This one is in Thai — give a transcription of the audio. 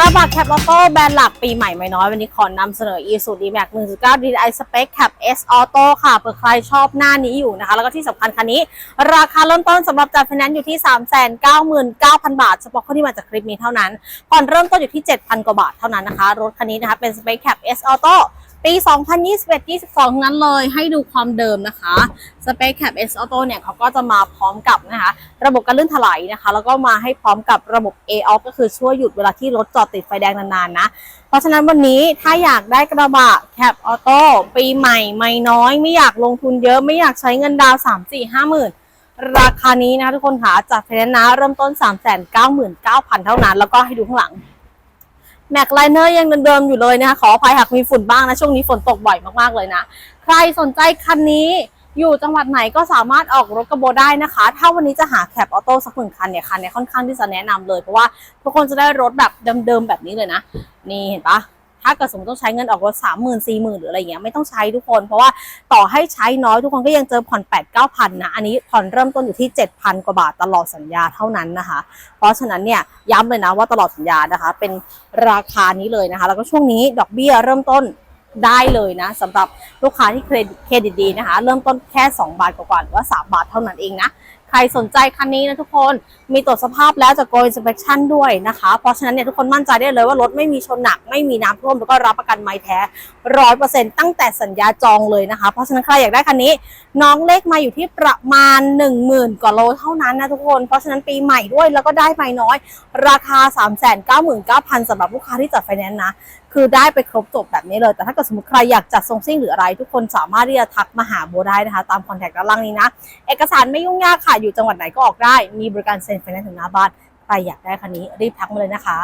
แคปออโต้แบรนด์หลักปีใหม่ไม่น้อย วันนี้ขอนำเสนอ e s u d d max 1.9 DDI Spec Cap S Auto ค่ะเผื่อใครชอบหน้านี้อยู่นะคะ แล้วก็ที่สำคัญคันนี้ ราคาเริ่มต้นสำหรับจัดไฟแนนซ์อยู่ที่ 399,000 บาท เฉพาะคนที่มาจากคลิปนี้เท่านั้นผ่อนเริ่มต้นอยู่ที่ 7,000 กว่าบาทเท่านั้นนะคะ รถคันนี้นะคะเป็น Spec Cap S Auto ปี 2021-22ทั้งนั้นเลยให้ดูความเดิมนะคะ Space Cap S Auto เนี่ยเขาก็จะมาพร้อมกับนะคะ ระบบการลื่นถลายนะคะ แล้วก็มาให้พร้อมกับระบบ A off ก็คือช่วยหยุดเวลาที่รถจอดติดไฟแดงนานๆนะ เพราะฉะนั้นวันนี้ถ้าอยากได้กระบะ Cap Auto ปีใหม่ไม่น้อย ไม่อยากลงทุนเยอะไม่อยากใช้เงินดาว 3 4 5หมื่นราคานี้นะคะทุกคนค่ะจากไฟแนนซ์นะเริ่มต้น 3 9 9 0 0 0 เท่านั้น แล้วก็ให้ดูข้างหลัง แม็กไลเนอร์ยังเดิมๆอยู่เลยนะคะ ขออภัยหากมีฝุ่นบ้างนะ ช่วงนี้ฝนตกบ่อยมากๆเลยนะ ใครสนใจคันนี้อยู่จังหวัดไหนก็สามารถออกรถกระโบได้นะคะ ถ้าวันนี้จะหาแคปออโต้สักหนึ่งคันเนี่ยคันเนี้ค่อนข้างที่จะแนะนำเลย เพราะว่าทุกคนจะได้รถแบบเดิมๆแบบนี้เลยนะ นี่เห็นปะ ถ้าเกิดสมมติต้องใช้เงินออกรถสามหมื่นสี่หมื่นหรืออะไรเงี้ยไม่ต้องใช้ทุกคน เพราะว่าต่อให้ใช้น้อยทุกคนก็ยังเจอผ่อนแปดเก้าพันนะ อันนี้ผ่อนเริ่มต้นอยู่ที่เจ็ดพันกว่าบาทตลอดสัญญาเท่านั้นนะคะ เพราะฉะนั้นเนี่ยย้ำเลยนะว่าตลอดสัญญานะคะ เป็นราคานี้เลยนะคะ แล้วก็ช่วงนี้ดอกเบี้ยเริ่มต้นได้เลยนะสำหรับลูกค้าที่เครดิตดีนะคะ เริ่มต้นแค่ 2 บาทกว่าๆหรือว่า 3 บาทเท่านั้นเองนะ ใครสนใจคันนี้นะทุกคนมีตรวจสภาพแล้วจาก Go Inspection ด้วยนะคะ เพราะฉะนั้นเนี่ยทุกคนมั่นใจได้เลยว่ารถไม่มีชนหนัก ไม่มีน้ำท่วมแล้วก็รับประกันไม้แท้ร้อยเปอร์เซ็นต์ตั้งแต่สัญญาจองเลยนะคะ เพราะฉะนั้นใครอยากได้คันนี้ น้องเลขมาอยู่ที่ประมาณ 1 0,000กว่าโลเท่านั้นนะทุกคนเพราะฉะนั้นปีใหม่ด้วยแล้วก็ได้ไม่น้อย ราคา 399,000สำหรับลูกค้าที่จัดไฟแนนซ์นะคือได้ไปครบจบแบบนี้เลย แต่ถ้าเกิดสมมติใครอยากจัดทรงซิ่งหรืออะไร ทุกคนสามารถที่จะทักมาหาโบได้นะคะ ตามคอนแทคด้านล่างนี้นะ เอกสารไม่ยุ่งยากค่ะอยู่จังหวัดไหนก็ออกได้ มีบริการเซ็นไฟแนนซ์ถึงหน้าบ้าน ใครอยากได้คันนี้รีบทักมาเลยนะคะ